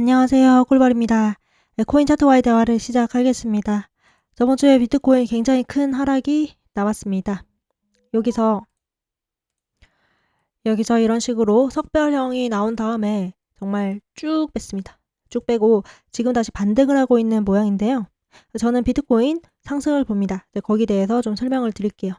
안녕하세요. 꿀벌입니다. 네, 코인 차트와의 대화를 시작하겠습니다. 저번 주에 비트코인 굉장히 큰 하락이 나왔습니다. 여기서 여기서 이런 식으로 석별형이 나온 다음에 정말 쭉 뺐습니다. 쭉 빼고 지금 다시 반등을 하고 있는 모양인데요. 저는 비트코인 상승을 봅니다. 네, 거기에 대해서 좀 설명을 드릴게요.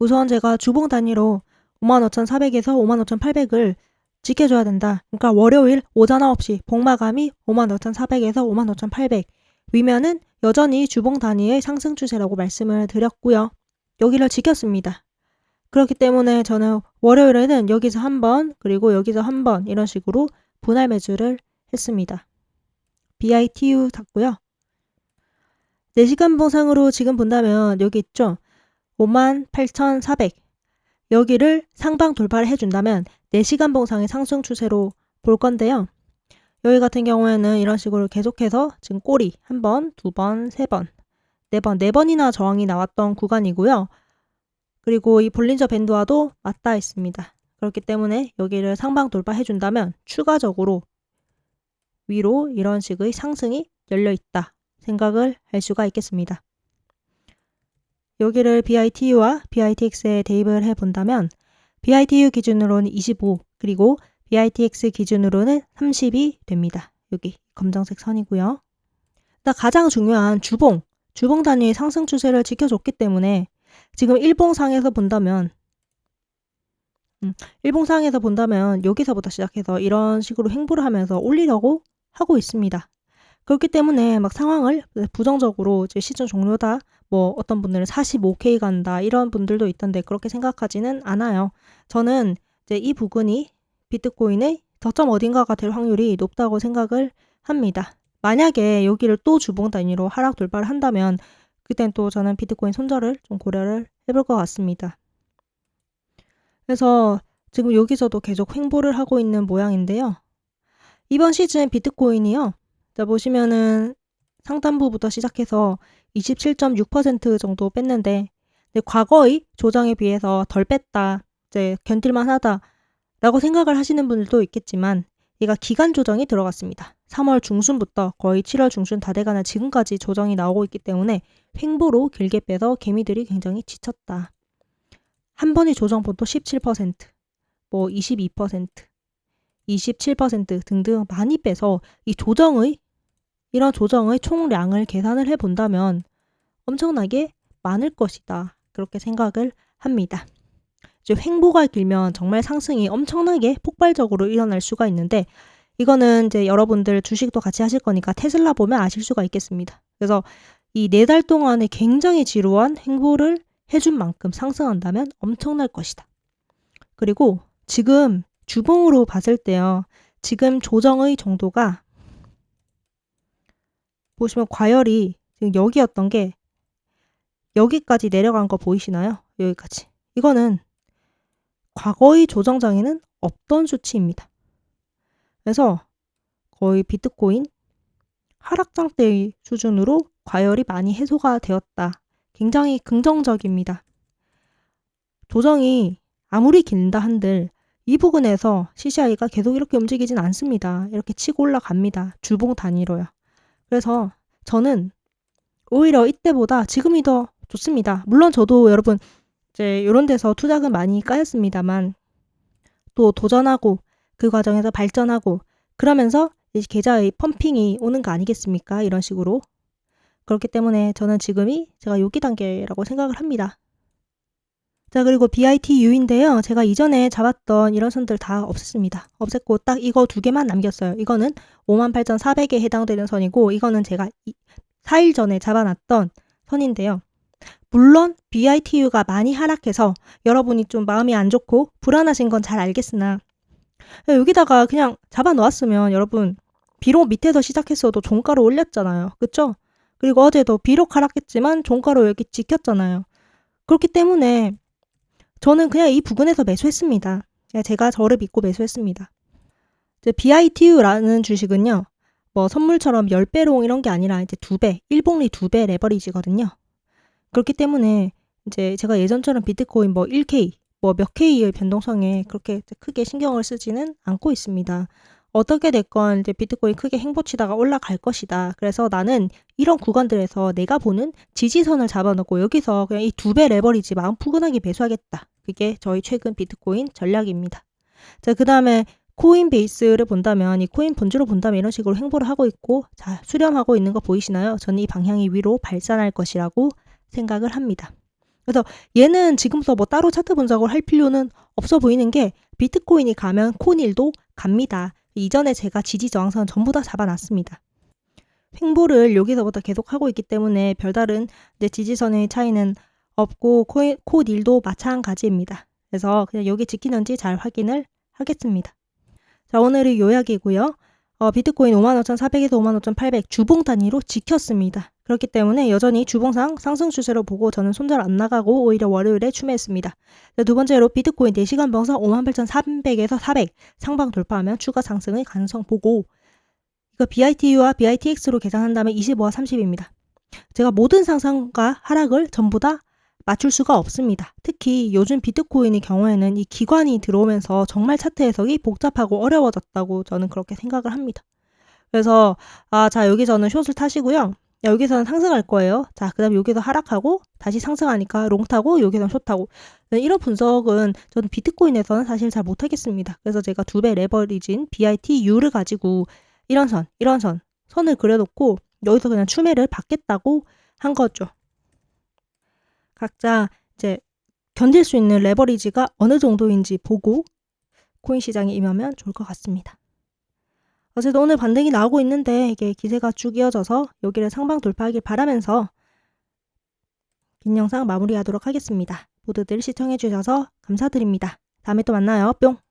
우선 제가 주봉 단위로 55,400에서 55,800을 지켜줘야 된다. 그러니까 월요일 오전 9시 복마감이 55,400에서 55,800 위면은 여전히 주봉 단위의 상승 추세라고 말씀을 드렸고요. 여기를 지켰습니다. 그렇기 때문에 저는 월요일에는 여기서 한 번, 그리고 여기서 한 번 이런 식으로 분할 매수를 했습니다. BITU 샀고요. 4시간 봉상으로 지금 본다면 여기 있죠. 58,400 여기를 상방 돌파를 해준다면 4시간 봉상의 상승 추세로 볼 건데요. 여기 같은 경우에는 이런 식으로 계속해서 지금 꼬리 한 번, 두 번, 세 번, 네 번, 네 번이나 저항이 나왔던 구간이고요. 그리고 이 볼린저 밴드와도 맞닿아 있습니다. 그렇기 때문에 여기를 상방 돌파해 준다면 추가적으로 위로 이런 식의 상승이 열려 있다 생각을 할 수가 있겠습니다. 여기를 BITU와 BITX에 대입을 해 본다면 BITU 기준으로는 25 그리고 BITX 기준으로는 30이 됩니다. 여기 검정색 선이고요. 가장 중요한 주봉, 주봉 단위의 상승 추세를 지켜줬기 때문에 지금 일봉상에서 본다면 음, 일봉상에서 본다면 여기서부터 시작해서 이런 식으로 행보를 하면서 올리려고 하고 있습니다. 그렇기 때문에 막 상황을 부정적으로 이제 시즌 종료다, 뭐 어떤 분들은 45K 간다 이런 분들도 있던데 그렇게 생각하지는 않아요. 저는 이제 이 부분이 비트코인의 저점 어딘가가 될 확률이 높다고 생각을 합니다. 만약에 여기를 또 주봉 단위로 하락 돌파를 한다면 그땐 또 저는 비트코인 손절을 좀 고려를 해볼 것 같습니다. 그래서 지금 여기서도 계속 횡보를 하고 있는 모양인데요. 이번 시즌 비트코인이요. 자, 보시면은 상단부부터 시작해서 27.6% 정도 뺐는데 과거의 조정에 비해서 덜 뺐다, 이제 견딜만 하다 라고 생각을 하시는 분들도 있겠지만 얘가 기간 조정이 들어갔습니다. 3월 중순부터 거의 7월 중순 다 돼가는 지금까지 조정이 나오고 있기 때문에 횡보로 길게 빼서 개미들이 굉장히 지쳤다. 한 번의 조정폭도 17%, 뭐 22%, 27% 등등 많이 빼서 이 조정의 이런 조정의 총량을 계산을 해 본다면 엄청나게 많을 것이다. 그렇게 생각을 합니다. 이제 횡보가 길면 정말 상승이 엄청나게 폭발적으로 일어날 수가 있는데 이거는 이제 여러분들 주식도 같이 하실 거니까 테슬라 보면 아실 수가 있겠습니다. 그래서 이 네 달 동안에 굉장히 지루한 행보를 해준 만큼 상승한다면 엄청날 것이다. 그리고 지금 주봉으로 봤을 때요. 지금 조정의 정도가 보시면 과열이 지금 여기였던 게 여기까지 내려간 거 보이시나요? 여기까지. 이거는 과거의 조정장에는 없던 수치입니다. 그래서 거의 비트코인 하락장 때의 수준으로 과열이 많이 해소가 되었다. 굉장히 긍정적입니다. 조정이 아무리 길다 한들 이 부분에서 CCI가 계속 이렇게 움직이진 않습니다. 이렇게 치고 올라갑니다. 주봉 단위로요. 그래서 저는 오히려 이때보다 지금이 더 좋습니다. 물론 저도 여러분 이제 이런 데서 투자금 많이 까였습니다만 또 도전하고 그 과정에서 발전하고 그러면서 이 계좌의 펌핑이 오는 거 아니겠습니까? 이런 식으로. 그렇기 때문에 저는 지금이 제가 요기 단계라고 생각을 합니다. 자, 그리고 BITU인데요. 제가 이전에 잡았던 이런 선들 다 없앴습니다. 없앴고 딱 이거 두 개만 남겼어요. 이거는 58,400에 해당되는 선이고 이거는 제가 4일 전에 잡아놨던 선인데요. 물론 BITU가 많이 하락해서 여러분이 좀 마음이 안 좋고 불안하신 건 잘 알겠으나 여기다가 그냥 잡아 놓았으면 여러분 비록 밑에서 시작했어도 종가로 올렸잖아요. 그쵸? 그리고 어제도 비록 하락했지만 종가로 여기 지켰잖아요. 그렇기 때문에 저는 그냥 이 부분에서 매수했습니다. 제가 저를 믿고 매수했습니다. BITU라는 주식은요. 뭐 선물처럼 10배롱 이런 게 아니라 이제 2배, 1복리 2배 레버리지거든요. 그렇기 때문에 이제 제가 예전처럼 비트코인 뭐 1K, 뭐 몇 K의 변동성에 그렇게 크게 신경을 쓰지는 않고 있습니다. 어떻게 됐건 이제 비트코인 크게 행보치다가 올라갈 것이다. 그래서 나는 이런 구간들에서 내가 보는 지지선을 잡아놓고 여기서 그냥 이 두 배 레버리지 마음 푸근하게 매수하겠다. 그게 저희 최근 비트코인 전략입니다. 자, 그 다음에 코인 베이스를 본다면 이 코인 본주로 본다면 이런 식으로 행보를 하고 있고 자, 수렴하고 있는 거 보이시나요? 저는 이 방향이 위로 발산할 것이라고 생각을 합니다. 그래서 얘는 지금부터 뭐 따로 차트 분석을 할 필요는 없어 보이는 게 비트코인이 가면 코닐도 갑니다. 이전에 제가 지지 저항선 전부 다 잡아놨습니다. 횡보를 여기서부터 계속 하고 있기 때문에 별다른 지지선의 차이는 없고 코인, 코닐도 마찬가지입니다. 그래서 그냥 여기 지키는지 잘 확인을 하겠습니다. 자, 오늘의 요약이고요. 어, 비트코인 55,400에서 55,800 주봉 단위로 지켰습니다. 그렇기 때문에 여전히 주봉상 상승 추세로 보고 저는 손절 안 나가고 오히려 월요일에 추매했습니다. 자, 두 번째로 비트코인 4시간 병상 58,300에서 400 상방 돌파하면 추가 상승의 가능성 보고 이거 BITU와 BITX로 계산한다면 25와 30입니다. 제가 모든 상승과 하락을 전부 다 맞출 수가 없습니다. 특히 요즘 비트코인의 경우에는 이 기관이 들어오면서 정말 차트 해석이 복잡하고 어려워졌다고 저는 그렇게 생각을 합니다. 그래서 아, 자 여기서는 숏을 타시고요. 야, 여기서는 상승할 거예요. 자, 그 다음에 여기서 하락하고 다시 상승하니까 롱 타고 여기서는 숏 타고 이런 분석은 저는 비트코인에서는 사실 잘 못하겠습니다. 그래서 제가 두 배 레버리진 BITU를 가지고 이런 선, 이런 선, 선을 그려놓고 여기서 그냥 추매를 받겠다고 한 거죠. 각자 이제 견딜 수 있는 레버리지가 어느 정도인지 보고 코인 시장에 임하면 좋을 것 같습니다. 어쨌든 오늘 반등이 나오고 있는데 이게 기세가 쭉 이어져서 여기를 상방 돌파하길 바라면서 긴 영상 마무리하도록 하겠습니다. 모두들 시청해주셔서 감사드립니다. 다음에 또 만나요. 뿅!